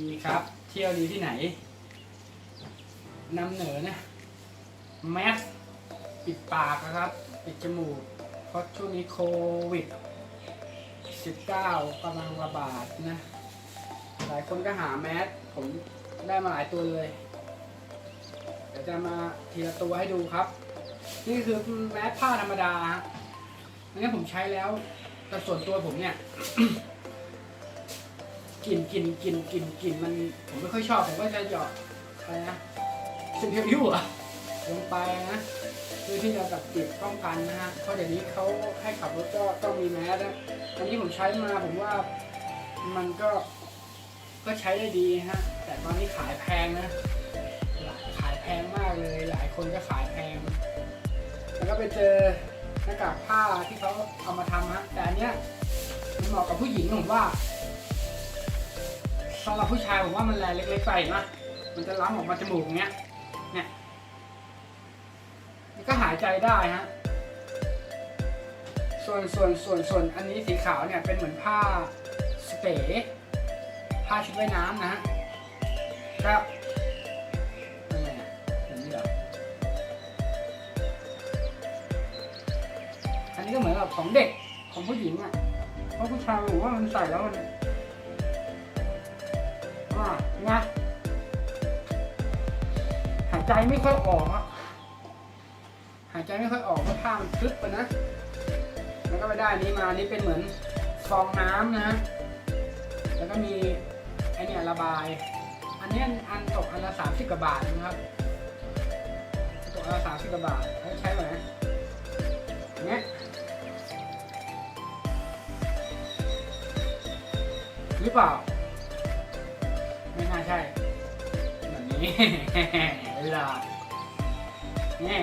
ดีครับ เที่ยวดีที่ไหนนำเหนอนะแมสปิดปากนะครับ ปิดจมูก เพราะช่วงนี้โควิด 19กำลังระบาดนะ หลายคนก็หาแมสผมได้มาหลายตัวเลย เดี๋ยวจะมาทีละตัวให้ดูครับ นี่คือแมสผ้าธรรมดาอันนี้ผมใช้แล้วแต่ส่วนตัวผมเนี่ย กลิ่นกลิ่นกลิ่นกลิ่นกลิ่นมันผมไม่ค่อยชอบผมก็จะหยอดอะไรนะซิมเพียวยู่อะลงไปนะเพื่อที่จะแบบปิดป้องกันนะฮะเพราะเดี๋ยวนี้เขาให้ขับรถก็ต้องมีแมสนะอันนี้ผมใช้มาผมว่ามันก็ก็ใช้ได้ดีฮะแต่ตอนนี้ขายแพงนะขายแพงมากเลย หลายคนก็ขายแพง แล้วก็ไปเจอหน้ากากผ้าที่เขาเอามาทำฮะแต่อันเนี้ยมันเหมาะกับผู้หญิงผมว่า สำหรับผู้ชายผมว่ามันแรงเล็กๆไปนะมันจะล้างออกมาจมูกอย่างเงี้ย เนี่ยก็หายใจได้ฮะ ส่วนส่วนส่วนส่วนอันนี้สีขาวเนี่ยเป็นเหมือนผ้าสเปรย์ผ้าชุดว่ายน้ำนะฮะก็ยังไงอะอย่างนี้เหรออันนี้ก็เหมือนกับของเด็กของผู้หญิงอะ เพราะผู้ชายผมว่ามันใส่แล้วมัน อ่าไงหายใจไม่ค่อยออกอะหายใจไม่ค่อยออกเพราะผ้ามันทึบไปนะ แล้วก็ไปได้นี้มานี้เป็นเหมือนฟองน้ำนะแล้วก็มีไอเนี่ยระบาย อันนี้อันตกอันละสามสิบกว่าบาทนะครับตกอันละสามสิบกว่าบาทใช้ไหมเนี้ยหรือเปล่า ไม่น่าใช่ แบบนี้ หลอกนี่ย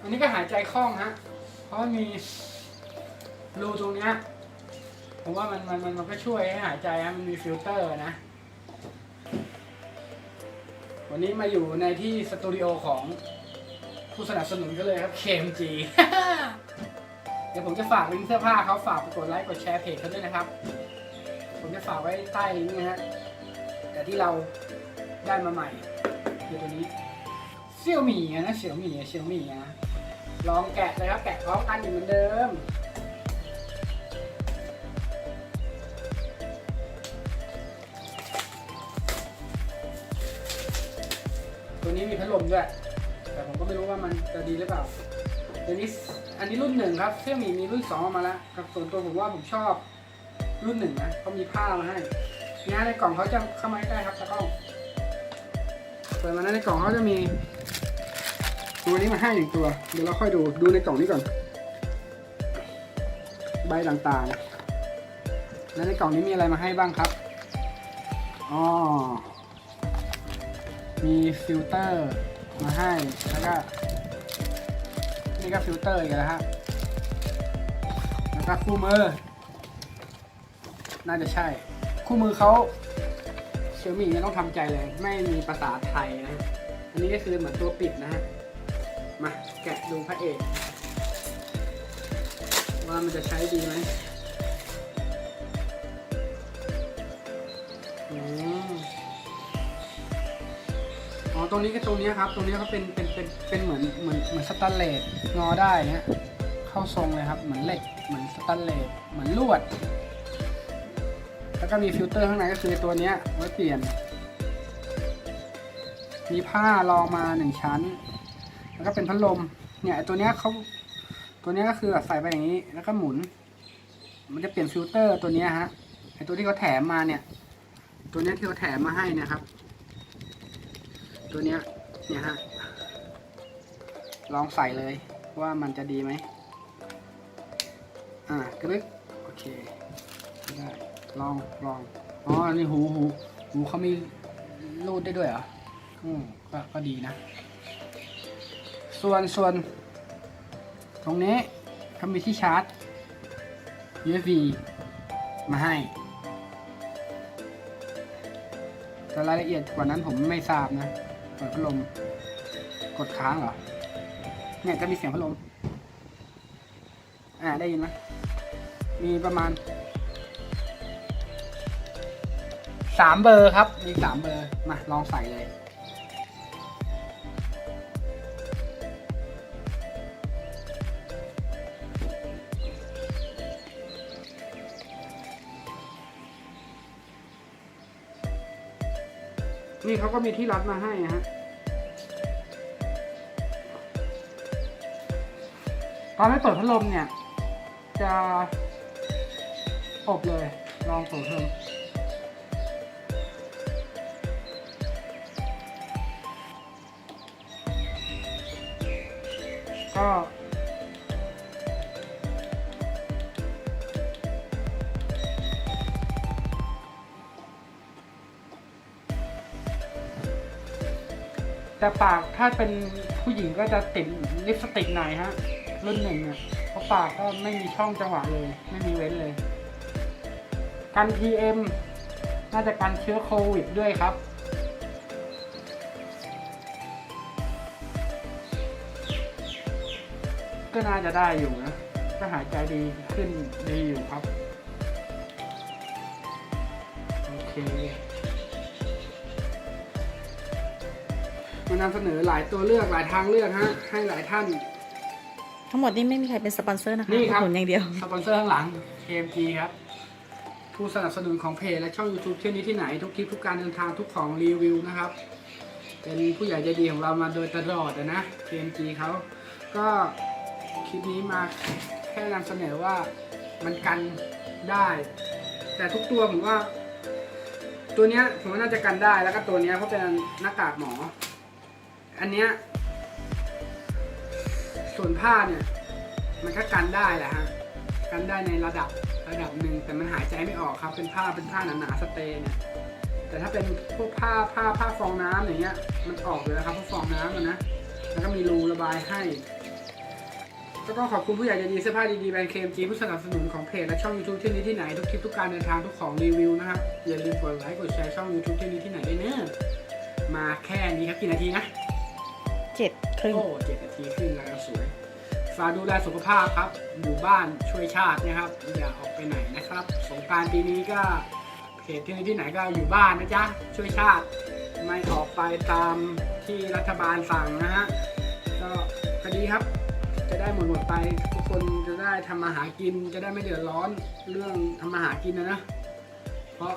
อันนี้ก็หายใจคล่องฮะ เพราะมีรูตรงเนี้ย ผมว่ามันมันมันมันก็ช่วยให้หายใจฮะ มันมีฟิลเตอร์นะ วันนี้มาอยู่ในที่สตูดิโอของผู้สนับสนุนก็เลยครับ KMG เดี๋ยวผมจะฝากลิงก์เสื้อผ้าเขาฝากกดไลค์กดแชร์เพจเขาด้วยนะครับ ผมจะฝากไว้ใต้ลิงก์นะฮะแต่ที่เราได้มาใหม่คือตัวนี้เซี่ยวหมี่นะเสี่ยวหมี่เสี่ยวหมี่นะลองแกะเลยครับแกะพร้อมกันอยู่เหมือนเดิมตัวนี้มีพัดลมด้วย แต่ผมก็ไม่รู้ว่ามันจะดีหรือเปล่าเดี๋ยวนี้ อันนี้รุ่นหนึ่งครับเซี่ยหมีมีรุ่นสองออกมาแล้วครับส่วนตัวผมว่าผมชอบรุ่นหนึ่งนะเขามีผ้ามาให้งานในกล่องเขาจะเข้ามาใกล้ครับตะกล้องเปิดมาในกล่องเขาจะมีตัวนี้มาให้หนึ่งตัว เดี๋ยวเราค่อยดูดูในกล่องนี้ก่อน ใบต่างๆ แล้วในกล่องนี้มีอะไรมาให้บ้างครับอ๋อมีฟิลเตอร์มาให้แล้วก็ นี่ก็ฟิลเตอร์อีกแล้วฮะ แล้วก็คู่มือ น่าจะใช่ คู่มือเขาเชี่ยมี่เนี่ยต้องทำใจเลย ไม่มีภาษาไทยนะ อันนี้ก็คือเหมือนตัวปิดนะฮะ มาแกะดูพระเอก ว่ามันจะใช้ดีไหม ตรงนี้ก็ตรงนี้ครับ ตรงนี้เขาเป็นเป็นเป็นเป็นเหมือนเหมือนเหมือนสแตนเลสงอได้ฮะเข้าทรงเลยครับ เหมือนเหล็ก เหมือนสแตนเลสเหมือนลวด แล้วก็มีฟิลเตอร์ข้างในก็คือตัวเนี้ยไว้เปลี่ยน มีผ้ารองมาหนึ่งชั้น แล้วก็เป็นพัดลม เนี่ยตัวเนี้ยเขาตัวนี้ก็คือใส่ไปอย่างนี้แล้วก็หมุน มันจะเปลี่ยนฟิลเตอร์ตัวนี้ฮะไอตัวที่เขาแถมมาเนี่ย ตัวนี้ที่เขาแถมมาให้นะครับ ตัวเนี้ยเนี่ยฮะลองใส่เลยว่ามันจะดีไหมอ่ากระลึกโอเคได้ลองลองอ๋อนี่หูหูหูเขามีรูดได้ด้วยเหรออืมก็ก็ดีนะ ส่วนส่วน ตรงนี้เขามีที่ชาร์จ USB มาให้แต่รายละเอียดกว่านั้นผมไม่ทราบนะ เปิดพัดลม กดค้างเหรอ เนี่ยจะมีเสียงพัดลม อ่าได้ยินไหมมีประมาณสามเบอร์ครับ มีสามเบอร์ มาลองใส่เลย นี่เขาก็มีที่รัดมาให้ฮะตอนไม่เปิดพัดลมเนี่ย จะอบเลย ลองเปิดพัดลมก็ แต่ปากถ้าเป็นผู้หญิงก็จะติดลิปสติกหน่อยฮะ รุ่นหนึ่งเนี่ยเพราะปากก็ไม่มีช่องจังหวะเลย ไม่มีเว้นเลย กัน PM น่าจะกันเชื้อโควิดด้วยครับก็น่าจะได้อยู่นะ ก็หายใจดีขึ้นดีอยู่ครับ โอเค มานำเสนอหลายตัวเลือกหลายทางเลือกฮะให้หลายท่าน ทั้งหมดนี่ไม่มีใครเป็นสปอนเซอร์นะคะนี่ครับอุดหนุนอย่างเดียว สปอนเซอร์ข้างหลัง KMG ครับ ผู้สนับสนุนของเพจและช่อง YouTube ที่นี้ที่ไหน ทุกคลิปทุกการเดินทางทุกของรีวิวนะครับ เป็นผู้ใหญ่ใจดีของเรามาโดยตลอดอะนะ KMG เขาก็คลิปนี้มาแค่นำเสนอว่ามันกันได้ แต่ทุกตัวผมว่า ตัวเนี้ยผมว่าน่าจะกันได้แล้วก็ตัวเนี้ยเพราะเป็นหน้ากากหมอ อันเนี้ยส่วนผ้าเนี่ย มันก็กันได้แหละฮะกันได้ในระดับระดับหนึ่งแต่มันหายใจไม่ออกครับ เป็นผ้าเป็นผ้าหนาๆสเตย์เนี่ยแต่ถ้าเป็นพวกผ้าผ้าผ้าฟองน้ำอย่างเงี้ย มันออกเลยนะครับพวกฟองน้ำนะแล้วก็มีรูระบายให้ก็ต้องขอบคุณผู้ใหญ่ใจดีเสื้อผ้าดีๆแบรนด์ KMG ผู้สนับสนุนของเพจและช่อง YouTube ที่นี้ที่ไหนทุกคลิปทุกการเดินทางทุกของรีวิวนะครับอย่าลืมกดไลค์กดแชร์ช่อง YouTube ที่นี้ที่ไหนด้วยเนอะมาแค่นี้ครับกี่นาทีนะ เจ็ดครึ่งโอ้เจ็ดนาทีขึ้นแล้วสวยฝากดูแลสุขภาพครับอยู่บ้านช่วยชาตินะครับ อย่าออกไปไหนนะครับ สงกรารปีนี้ก็เพจที่ไหนที่ไหนก็อยู่บ้านนะจ๊ะ ช่วยชาติ ไม่ออกไปตามที่รัฐบาลสั่งนะฮะ ก็พอดีครับ จะได้หมดหมดไป ทุกคนจะได้ทำมาหากิน จะได้ไม่เดือดร้อนเรื่องทำมาหากินนะนะ เพราะ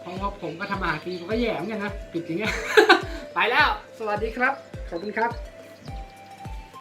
เพราะผมก็ทำมาหากินผมก็แย่เหมือนกันนะ ปิดอย่างเงี้ย ไปแล้ว สวัสดีครับ ขอบคุณครับ